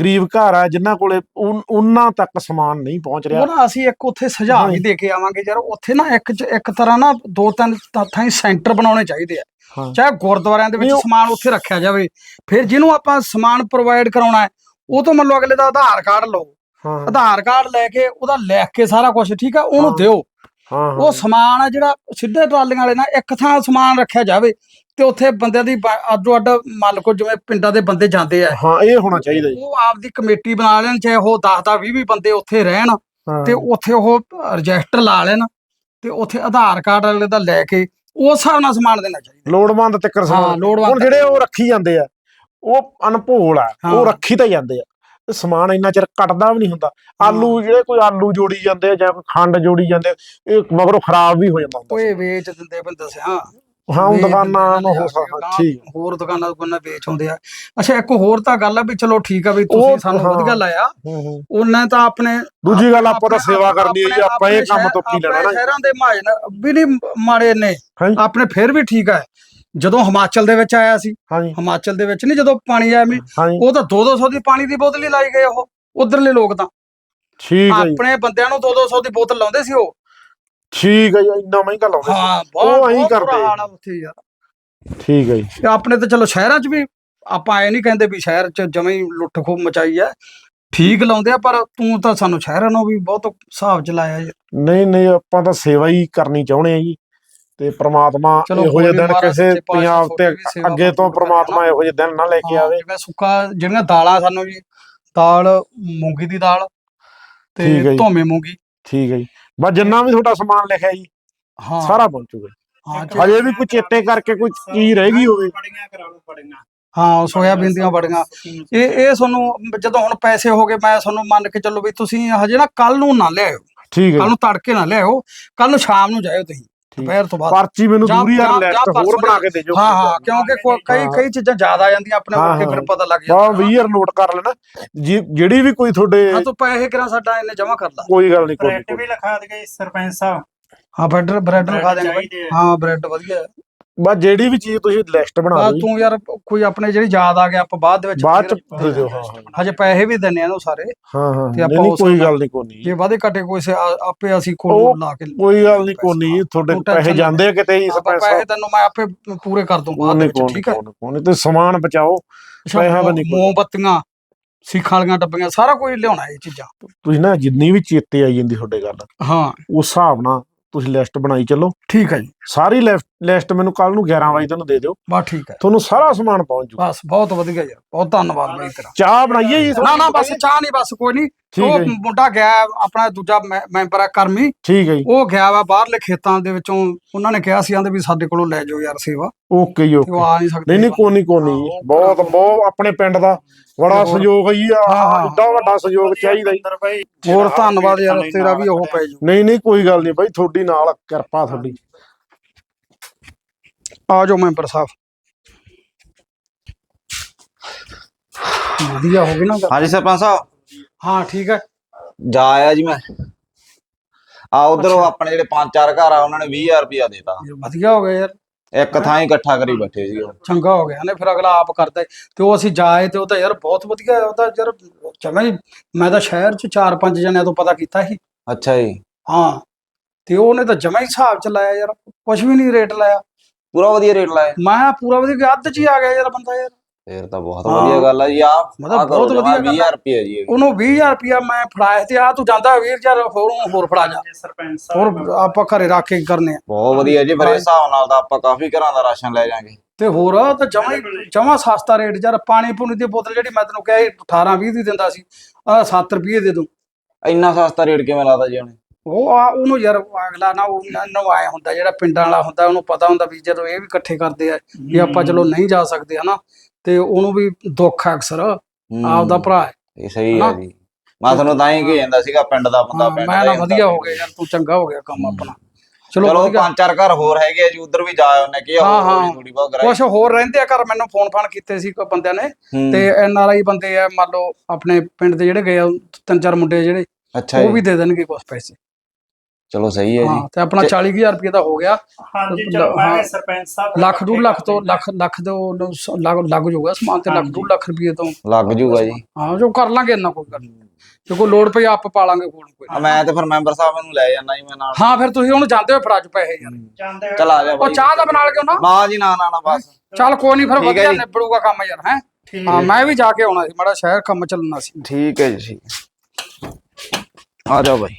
ਗਰੀਬ ਘਰ ਆ ਜਿਨ੍ਹਾਂ ਕੋਲੇ ਉਨ- ਉਹਨਾਂ ਤੱਕ ਸਮਾਨ ਨਹੀਂ ਪਹੁੰਚ ਰਿਹਾ। ਉਹ ਨਾ ਅਸੀਂ ਇੱਕ ਉੱਥੇ ਸੁਝਾਅ ਵੀ ਦੇ ਕੇ ਆਵਾਂਗੇ ਯਾਰ ਉੱਥੇ ਨਾ ਇੱਕ ਚ- ਇੱਕ ਤਰ੍ਹਾਂ ਨਾ ਦੋ ਤਿੰਨ ਥਾਂ- ਥਾਂ ਸੈਂਟਰ ਬਣਾਉਣੇ ਚਾਹੀਦੇ ਆ। ਹਾਂ। ਚਾਹੇ ਗੁਰਦੁਆਰਿਆਂ ਦੇ ਵਿੱਚ ਨਹੀਂ, ਉਹ- ਸਮਾਨ ਉੱਥੇ ਰੱਖਿਆ ਜਾਵੇ ਫਿਰ ਜਿਹਨੂੰ ਆਪਾਂ ਸਮਾਨ ਪ੍ਰੋਵਾਈਡ ਕਰਾਉਣਾ ਹੈ ਉਹ ਤੋਂ ਮੰਨ ਲਓ ਅਗਲੇ ਦਾ ਆਧਾਰ ਕਾਰਡ ਲਓ। ਹਾਂ ਆਧਾਰ ਕਾਰਡ ਲੈ ਕੇ ਉਹਦਾ ਲਿਖ ਕੇ ਸਾਰਾ ਕੁਝ ਠੀਕ ਆ ਉਹਨੂੰ ਹਾਂ। ਦਿਓ। ਉਹ ਸਮਾਨ ਆ ਜਿਹੜਾ ਸਿੱਧੇ ਟਰਾਲੀਆਂ ਵਾਲੇ ਨਾਲ ਇੱਕ ਥਾਂ ਸਮਾਨ ਰੱਖਿਆ ਜਾਵੇ ਤੇ ਉੱਥੇ ਬੰਦਿਆਂ ਦੀ ਬ- ਅੱਡੋ ਅੱਡ ਮੰਨ ਲਓ ਜਿਵੇਂ ਪਿੰਡਾਂ ਦੇ ਬੰਦੇ ਜਾਂਦੇ ਆ। ਹਾਂ ਇਹ ਹੋਣਾ ਚਾਹੀਦਾ ਜੀ। ਉਹ ਆਪਦੀ ਕਮੇਟੀ ਬਣਾ ਲੈਣ ਚਾਹੇ ਉਹ 10 10 20 20 ਬੰਦੇ ਉੱਥੇ ਰਹਿਣ। ਤੇ ਉੱਥੇ ਉਹ ਰਜਿਸਟਰ ਲਾ ਲੈਣ ਤੇ ਉੱਥੇ ਆਧਾਰ ਕਾਰਡ ਅਗਲੇ ਦਾ ਲੈ ਕੇ ਉਸ ਹਿਸਾਬ ਨਾਲ ਸਮਾਨ ਦੇਣਾ ਚਾਹੀਦਾ। ਲੋੜਵੰਦ ਸਮਾਨ। ਲੋੜਵੰਦ ਹੁਣ ਜਿਹੜੇ ਉਹ ਰੱਖੀ ਜਾਂਦੇ ਆ ਉਹ ਅਨਭੋਲ ਆ। ਉਹ ਰੱਖੀ ਤਾਂ ਜਾਂਦੇ ਆ। ਤੇ ਸਮਾਨ ਇੰਨਾ ਚਿਰ ਕੱਟਦਾ ਵੀ ਨਹੀਂ ਹੁੰਦਾ। ਆਲੂ ਜਿਹੜੇ ਕੋਈ ਆਲੂ ਜੋੜੀ ਜਾਂਦੇ ਆ ਜਾਂ ਕੋਈ ਖੰਡ ਜੋੜੀ ਜਾਂਦੇ ਆ, ਇਹ ਮਗਰੋਂ ਖਰਾਬ ਵੀ ਹੋ ਜਾਂਦਾ ਹੁੰਦਾ। ਓਏ ਵੇਚ ਦਿੰਦੇ ਬੰਦੇ ਦੱਸਿਆ। ਹਾਂ ਉਹ ਦੁਕਾਨਾਂ ਨੂੰ ਹੋ ਸਕਦਾ ਠੀਕ। ਹੋਰ ਦੁਕਾਨਾਂ ਦੁਕਾਨਾਂ ਵੇਚ ਆਉਂਦੇ ਆ। ਅੱਛਾ ਇੱਕ ਹੋਰ ਤਾਂ ਗੱਲ ਆ ਵੀ ਚਲੋ ਠੀਕ ਆ ਵੀ ਤੁਸੀਂ ਸਾਨੂੰ। ਵਧੀਆ ਲਾਇਆ। ਉਹਨਾਂ ਤਾਂ ਆਪਣੇ ਦੂਜੀ ਗੱਲ ਆਪਾਂ ਤਾਂ ਸੇਵਾ ਕਰਨੀ ਹੈ ਆਪਾਂ ਇਹ ਕੰਮ ਤੋਂ ਕੀ ਲੈਣਾ ਨਾ ਸ਼ਹਿਰਾਂ ਦੇ ਮਾਜਨ ਵੀ ਨਹੀਂ ਮਾੜੇ ਨੇ। ਆਪਣੇ ਫਿਰ ਵੀ ਠੀਕ ਹੈ ਜਦੋਂ ਹਿਮਾਚਲ ਦੇ ਵਿੱਚ ਆਇਆ ਸੀ ਹਾਂਜੀ। ਹਿਮਾਚਲ ਦੇ ਵਿੱਚ ਨਹੀਂ ਜਦੋਂ ਪਾਣੀ ਆਇਆ ਹਾਂਜੀ। ਉਹ ਤਾਂ 2-200 ਦੀ ਪਾਣੀ ਦੀ ਬੋਤਲ ਹੀ ਲਾਈ ਗਏ ਉਹ ਉਧਰਲੇ ਲੋਕ ਤਾਂ। ਠੀਕ ਹੈ ਜੀ। ਆਪਣੇ ਬੰਦਿਆਂ ਨੂੰ 2-200 ਦੀ ਬੋਤਲ ਲਾਉਂਦੇ ਸੀ ਉਹ। ਠੀਕ ਹੈ ਜੀ ਇੰਨਾ ਮਹਿੰਗਾ ਲਾਉਂਦੇ ਸੀ। ਹਾਂ ਉਹ ਐਂ ਕਰਦੇ ਆ ਉੱਥੇ ਯਾਰ। ਠੀਕ ਹੈ ਜੀ। ਤੇ ਆਪਣੇ ਤਾਂ ਚਲੋ ਸ਼ਹਿਰਾਂ 'ਚ ਵੀ ਆਪਾਂ ਐ ਨਹੀਂ ਕਹਿੰਦੇ ਵੀ ਸ਼ਹਿਰ 'ਚ ਜਮੇ ਹੀ ਲੁੱਟ ਖੋਹ ਮਚਾਈ ਐ ਠੀਕ ਲਾਉਂਦੇ ਆ ਪਰ ਤੂੰ ਤਾਂ ਸਾਨੂੰ ਸ਼ਹਿਰਾਂ ਨੂੰ ਵੀ ਬਹੁਤ ਹਿਸਾਬ ਚ ਲਾਇਆ ਯਾਰ। ਨਹੀਂ ਨਹੀਂ ਆਪਾਂ ਤਾਂ ਸੇਵਾ ਹੀ ਕਰਨੀ ਚਾਹੁੰਦੇ ਆ ਜੀ। ਤੇ ਪ੍ਰਮਾਤਮਾ ਚਲੋ ਇਹੋ ਜਿਹੇ ਦਿਨ ਕਿਸੇ ਪੰਜਾਬ ਤੇ ਅੱਗੇ ਤੋਂ ਪ੍ਰਮਾਤਮਾ। ਇਹੋ ਜਿਹੇ ਦਿਨ ਨਾ ਲੈ ਕੇ ਆਵੇ। ਜਿਵੇਂ ਸੁੱਕਾ ਜਿਹੜੀਆਂ ਦਾਲਾਂ ਸਾਨੂੰ ਜੀ ਦਾਲ ਮੂੰਗੀ ਦੀ ਦਾਲ ਤੇ। ਧੋਮੇ ਮੂੰਗੀ। ਠੀਕ ਹੈ ਜੀ। ਬਸ ਜਿੰਨਾ ਵੀ ਤੁਹਾਡਾ ਸਮਾਨ ਲਿਖਿਆ ਜੀ ਹਾਂ। ਸਾਰਾ ਪਹੁੰਚੂਗਾ ਹਾਂ ਹਜੇ ਵੀ ਕੋਈ ਚੇਤੇ ਕਰਕੇ ਕੋਈ ਚੀਜ਼ ਰਹਿ ਗਈ ਹੋਵੇ। ਬੜੀਆਂ ਕਰਾ ਲਓ ਬੜੀਆਂ। ਹਾਂ ਸੋਇਆਬੀਨ ਦੀਆਂ ਬੜੀਆਂ ਇਹ ਇਹ ਤੁਹਾਨੂੰ ਜਦੋਂ ਹੁਣ ਪੈਸੇ ਹੋ ਗਏ ਮੈਂ ਤੁਹਾਨੂੰ ਮੰਨ ਕੇ ਚੱਲੋ ਵੀ ਤੁਸੀਂ ਹਜੇ ਨਾ ਕੱਲ ਨੂੰ ਨਾ ਲਿਆਇਓ ਠੀਕ ਹੈ ਕੱਲ ਨੂੰ ਤੜਕੇ ਨਾ ਲਿਆਇਓ ਕੱਲ ਨੂੰ ਸ਼ਾਮ ਨੂੰ ਜਾਇਓ ਤੁਸੀਂ। ਦੁਪਹਿਰ ਤੋਂ ਬਾਅਦ ਪਰਚੀ ਮੈਨੂੰ ਜਾਂ- ਦੂਰੀ ਜਾਂ- ਜਾਂ ਹੋਰ ਪਰਸੋਂ ਬਣਾ ਕੇ ਦੇ ਜੋ ਹਾਂ ਹਾਂ ਕਿਉਂਕਿ ਕੋ- ਕਈ। ਕਈ ਚੀਜ਼ਾਂ ਜ਼ਿਆਦਾ ਆ ਜਾਂਦੀਆਂ ਆਪਣੇ ਹਾਂ, ਕੋਲ ਫਿਰ ਹਾਂ। ਪਤਾ ਲੱਗ ਜਾਂਦਾ 20 ਯਾਰ ਨੋਟ ਕਰ ਲੈਣਾ ਜੀ- ਜਿਹੜੀ ਵੀ ਕੋਈ ਤੁਹਾਡੇ ਹਾਂ ਤੂੰ ਪੈਸੇ ਕਿਰਾਂ ਸਾਡਾ ਇਹਨੇ ਜਮਾ ਕਰ ਲਾ ਕੋਈ ਗੱਲ ਨਹੀਂ ਕੋਈ ਬ੍ਰੈਡ ਵੀ ਲਿਖਾ ਦੇ ਸਰਪੰਚ ਸਾਹਿਬ ਹਾਂ ਬ੍ਰੈਡ ਬ੍ਰੈਡ ਲਿਖਾ। ਚਾਹੀਦੇ ਆ। ਹਾਂ ਬ੍ਰੈਡ ਵਧੀਆ। ਬਸ ਜਿਹੜੀ ਵੀ ਚੀਜ਼ ਤੁਸੀਂ ਲਿਸਟ ਬਣਾ ਬਸ ਤੂੰ ਯਾਰ ਕੋਈ ਆਪਣੇ ਜਿਹੜੀ ਯਾਦ ਆ ਗਿਆ ਆਪਾਂ ਬਾਅਦ ਦੇ ਵਿੱਚ ਬਾਅਦ ਚ ਫੇਰ ਦੇ ਦਿਓ ਹਾਂ ਹਾਂ। ਹਜੇ ਪੈਸੇ ਵੀ ਦਿੰਨੇ ਆ ਇਹਨੂੰ ਸਾਰੇ। ਹਾਂ ਹਾਂ ਤੇ ਨਹੀਂ ਆਪਾਂ ਨਹੀਂ ਉਸ ਕੋਈ ਨਾਲ- ਗੱਲ ਨਹੀਂ ਕੋਈ ਨਹੀਂ। ਜੇ ਵਾਦੇ ਘਟੇ ਕੋਈ ਸੇ ਆ- ਆਪੇ ਅਸੀਂ ਉਹ ਕੋਲ ਲਾ ਕੇ ਕੋਈ ਗੱਲ ਨਹੀਂ ਕੋਈ ਨਹੀਂ। ਤੁਹਾਡੇ ਤੂੰ ਪੈਸੇ ਨਾ ਜਾਂਦੇ ਆ ਕਿਤੇ ਹੀ ਆਪਾਂ ਪੈਸੇ। ਤੈਨੂੰ ਮੈਂ ਆਪੇ ਪੂਰੇ ਕਰ ਦੂੰ ਬਾਅਦ ਦੇ ਵਿੱਚ ਠੀਕ ਹੈ ਕੋਈ ਨਹੀਂ ਤੇ ਸਮਾਨ ਬਚਾਓ। ਪੈਸਿਆਂ ਦਾ ਨਹੀਂ ਕੋਈ। ਮੋਮਬੱਤੀਆਂ ਸਿੱਖਾਂ ਵਾਲੀਆਂ ਡੱਬੀਆਂ ਸਾਰਾ ਕੁਝ ਲਿਆਉਣਾ ਇਹ ਚੀਜ਼ਾਂ। ਤੁਸੀਂ ਨਾ ਜਿੰਨੀ ਵੀ ਚੇਤੇ ਆਈ ਜਾਂਦੀ ਤੁਹਾਡੇ ਗੱਲ ਹਾਂ। ਉਸ ਹਿਸਾਬ ਨਾਲ ਤੁਸੀਂ ਲਿਸਟ ਬਣਾਈ ਚੱਲੋ। ਠੀਕ ਹੈ ਜੀ। ਸਾਰੀ ਲਿਸਟ ਮੈਨੂੰ ਕੱਲ ਨੂੰ 11 ਵਜੇ ਤੱਕ ਦੇ ਦਿਓ। ਬਸ ਠੀਕ ਹੈ ਤੁਹਾਨੂੰ ਸਾਰਾ ਸਮਾਨ ਪਹੁੰਚ ਜੂ। ਬਸ ਬਹੁਤ ਵਧੀਆ ਯਾਰ। ਬਹੁਤ ਧੰਨਵਾਦ ਬਾਈ ਤੇਰਾ। ਚਾਹ ਬਣਾਈਏ ਜੀ ਨਾ ਨਾ ਬਸ ਚਾਹ ਨਹੀਂ ਬਸ ਕੋਈ ਨਹੀਂ ਠੀਕ ਉਹ ਹੈ ਜੀ। ਮੁੰਡਾ ਗਿਆ ਆਪਣਾ ਦੂਜਾ ਮੈ- ਮੈਂਬਰ ਹੈ ਕਰਮੀ ਠੀਕ ਹੈ ਜੀ ਉਹ ਗਿਆ ਵਾ ਬਾਹਰਲੇ ਖੇਤਾਂ ਦੇ ਵਿੱਚੋਂ ਉਹਨਾਂ ਨੇ ਕਿਹਾ ਸੀ ਆਂਦੇ ਵੀ ਸਾਡੇ ਕੋਲੋਂ ਲੈ ਜਾਓ ਯਾਰ ਸੇਵਾ ਓਕੇ ਜੀ ਤੇ ਓਕੇ ਉਹ ਆ ਨਹੀਂ ਸਕਦੇ ਨਹੀਂ ਨਹੀਂ ਕੋਈ ਨਹੀਂ ਕੋਈ ਨਹੀਂ ਜੀ। ਬਹੁਤ ਬਹੁਤ ਆਪਣੇ ਪਿੰਡ ਦਾ ਬੜਾ ਹੋਰ। ਸਹਿਯੋਗ ਹੈ ਜੀ ਹਾਂ, ਹਾਂ। ਇੱਡਾ ਵੱਡਾ ਸਹਿਯੋਗ ਚਾਹੀਦਾ ਜੀ ਹੋਰ ਧੰਨਵਾਦ ਯਾਰ ਤੇਰਾ ਵੀ ਉਹ ਪੈ ਜੂ ਨਹੀਂ ਨਹੀਂ ਕੋਈ ਗੱਲ ਨਹੀਂ ਬਾਈ ਤੁਹਾਡੀ ਨਾਲ ਕਿਰਪਾ ਤੁਹਾਡੀ ਆ ਜਾਓ ਮੈਂਬਰ ਸਾਹਿਬ ਵਧੀਆ ਹੋ ਗਈ ਨਾ ਗੱਲ? ਹਾਂਜੀ ਸਰਪੰਚ ਸਾਹਿਬ ਹਾਂ ਠੀਕ ਹੈ ਜਾ ਆਇਆ ਜੀ ਮੈਂ। ਆ ਉਧਰ ਉਹ ਆਪਣੇ ਜਿਹੜੇ ਪੰਜ ਚਾਰ ਘਰ ਆ ਉਹਨਾਂ ਨੇ 20000 ਰੁਪਇਆ ਦੇਤਾ। ਵਧੀਆ ਹੋ ਗਿਆ ਯਾਰ। ਇੱਕ ਥਾਂ ਹੀ ਇਕੱਠਾ ਕਰੀ ਬੈਠੇ ਸੀ ਉਹ। ਚੰਗਾ ਹੋ ਗਿਆ ਨੇ ਫਿਰ ਅਗਲਾ ਆਪ ਕਰਦਾ। ਤੇ ਉਹ ਅਸੀਂ ਜਾਏ ਤੇ ਉਹ ਤਾਂ ਯਾਰ ਬਹੁਤ ਵਧੀਆ ਉਹ ਤਾਂ ਯਾਰ ਚੰਗਾ ਹੀ ਮੈਂ ਤਾਂ ਸ਼ਹਿਰ ਚ ਚਾਰ ਪੰਜ ਜਣਿਆਂ ਤੋਂ ਪਤਾ ਕੀਤਾ ਸੀ। ਅੱਛਾ ਜੀ। ਹਾਂ ਤੇ ਉਹਨੇ ਤਾਂ ਜਮਾ ਹੀ ਹਿਸਾਬ ਚ ਲਾਇਆ ਯਾਰ। ਕੁਝ ਵੀ ਨਹੀਂ ਰੇਟ ਲਾਇਆ। ਪੂਰਾ ਵਧੀਆ ਰੇਟ ਲਾਇਆ। ਮੈਂ ਪੂਰਾ ਵਧੀਆ ਅੱਧ ਚ ਹੀ ਆ ਗਿਆ ਯਾਰ ਬੰਦਾ ਯਾਰ। ਫੇਰ ਤਾਂ ਬਹੁਤ ਹਾਂ। ਵਧੀਆ ਗੱਲ ਆ ਜੀ ਆ ਮਤਲਬ ਬਹੁਤ ਵਧੀਆ ਗੱਲ ਆ। 20000 ਰੁਪਇਆ ਜੀ। ਇਹ। ਉਹਨੂੰ 20000 ਰੁਪਇਆ ਮੈਂ ਫੜਾਇਆ ਤੇ ਆ ਤੂੰ ਜਾਂਦਾ 20000 ਹੋਰ ਹੋਰ ਫੜਾ ਜਾ। ਸਰਪੰਚ ਹੋਰ ਆਪਾਂ ਘਰੇ ਰੱਖ ਕੇ ਕਰਨੇ ਆ। ਬਹੁਤ ਵਧੀਆ ਜੀ ਮੇਰੇ ਹਿਸਾਬ ਨਾਲ ਤਾਂ ਆਪਾਂ ਕਾਫੀ ਘਰਾਂ ਦਾ ਰਾਸ਼ਨ ਲੈ ਜਾਾਂਗੇ। ਤੇ ਹੋਰ ਤਾਂ ਜਮਾ ਹੀ ਜਮਾ ਸਸਤਾ ਰੇਟ ਯਾਰ ਪਾਣੀ ਪੂਣੀ ਦੀ ਬੋਤਲ ਜਿਹੜੀ ਮੈਂ ਤੈਨੂੰ ਕਿਹਾ ਸੀ 18 20 ਦੀ ਦਿੰਦਾ ਸੀ ਆ 7 ਰੁਪਏ ਦੇ ਦੂੰ। ਇੰਨਾ ਸਸਤਾ ਰੇਟ ਕਿਵੇਂ ਲਾਦਾ ਜੀ ਉਹਨੇ? ਉਹ ਆ ਉਹਨੂੰ ਯਾਰ ਅਗਲਾ ਨਾ ਉਹਨਾਂ ਨੂੰ ਆਇਆ ਹੁੰਦਾ ਜਿਹੜਾ ਪਿੰਡਾਂ ਵਾਲਾ ਹੁੰਦਾ ਉਹਨੂੰ ਪਤਾ ਹੁੰਦਾ ਵੀ ਜਦੋਂ ਇਹ ਵੀ ਇਕੱਠੇ ਕਰਦੇ ਆ ਵੀ ਆਪਾਂ ਚਲੋ ਨਹੀਂ ਜਾ ਸਕਦੇ ਹਨਾ? ਤੇ ਉਹਨੂੰ ਵੀ ਦੁੱਖ ਹੈ ਅਕਸਰ ਆਪਦਾ ਭਰਾ ਹੈ। ਇਹ ਸਹੀ ਹੈ? ਜੀ। ਮੈਂ ਤੁਹਾਨੂੰ ਤਾਂ ਹੀ ਕੀ ਜਾਂਦਾ ਸੀਗਾ ਪਿੰਡ ਦਾ ਬੰਦਾ ਪਿੰਡ ਮੈਂ ਨਾ ਵਧੀਆ ਹੋ। ਗਿਆ ਯਾਰ ਤੂੰ ਚੰਗਾ ਹੋ ਗਿਆ ਕੰਮ ਆਪਣਾ। ਚਲੋ ਪੰਜ ਚਾਰ ਘਰ ਹੋਰ ਹੈਗੇ ਆ ਜੀ ਉਧਰ ਵੀ ਜਾ ਉਹਨੇ ਕੀ। ਹੋਰ ਥੋੜੀ ਬਹੁਤ ਕਰਾਈ। ਕੁਛ ਹੋਰ ਰਹਿੰਦੇ ਆ ਘਰ ਮੈਨੂੰ ਫੋਨ ਫਾਨ ਕੀਤੇ ਸੀ ਕੋਈ ਬੰਦਿਆਂ ਨੇ। ਤੇ ਐਨ ਆਰ ਆਈ ਬੰਦੇ ਆ ਮੰਨ ਲਓ ਆਪਣੇ ਪਿੰਡ ਦੇ ਜਿਹੜੇ ਗਏ ਆ ਤਿੰਨ ਚਾਰ ਮੁੰਡੇ ਜਿਹੜੇ ਉਹ ਵੀ ਦੇ ਦੇਣਗੇ ਕੁਝ ਪੈਸੇ। ਚਲੋ ਸਹੀ ਹੈ ਜੀ। ਹਾਂ ਤੇ ਆਪਣਾ ਤੇ- 40000 ਰੁਪਏ ਦਾ ਹੋ ਗਿਆ। ਹਾਂਜੀ ਚਲੋ ਮੈਂ। ਸਰਪੰਚ ਸਾਹਿਬ ਲੱਖ ਡੂਢ ਲੱਖ ਤੋਂ ਲੱਖ ਲੱਖ ਦੇ ਲੱਗ ਲੱਗ ਜਾਊਗਾ ਸਮਾਨ ਤੇ ਲੱਖ। ਡੂਢ ਲੱਖ ਰੁਪਏ ਤੋਂ। ਲੱਗ ਜੂਗਾ ਜੀ। ਹਾਂ ਜੋ ਕਰ ਲਾਂਗੇ ਇੰਨਾ ਕੋਈ ਗੱਲ। ਜੇ ਕੋਈ ਲੋੜ ਪਈ ਆਪ ਪਾ ਲਾਂਗੇ ਕੋਲ ਕੋਈ। ਮੈਂ ਤੇ ਫਿਰ ਮੈਂਬਰ ਸਾਹਿਬ ਨੂੰ ਲੈ ਜਾਣਾ ਜੀ ਮੈਂ ਨਾਲ। ਹਾਂ ਫਿਰ ਤੁਸੀਂ ਉਹਨੂੰ ਜਾਂਦੇ ਹੋ ਫੜਾ ਚ ਪੈਸੇ ਯਾਰ। ਜਾਂਦੇ ਚਲ ਆ ਜਾ ਉਹ ਚਾਹ ਦਾ ਬਣਾ ਲਿਓ ਨਾ। ਨਾ ਜੀ ਨਾ ਨਾ ਨਾ ਬਸ। ਚੱਲ ਕੋਈ ਨਹੀਂ ਫਿਰ ਵਧੀਆ ਜੀ। ਨਿਬੜੂਗਾ ਕੰਮ ਯਾਰ ਹੈ? ਹਾਂ। ਮੈਂ ਵੀ ਜਾ ਕੇ ਆਉਣਾ ਸੀ ਮਾੜਾ ਸ਼ਹਿਰ ਕੰਮ ਚੱਲਣਾ ਸੀ। ਠੀਕ ਹੈ ਜੀ। ਆ ਜਾਓ ਬਾਈ।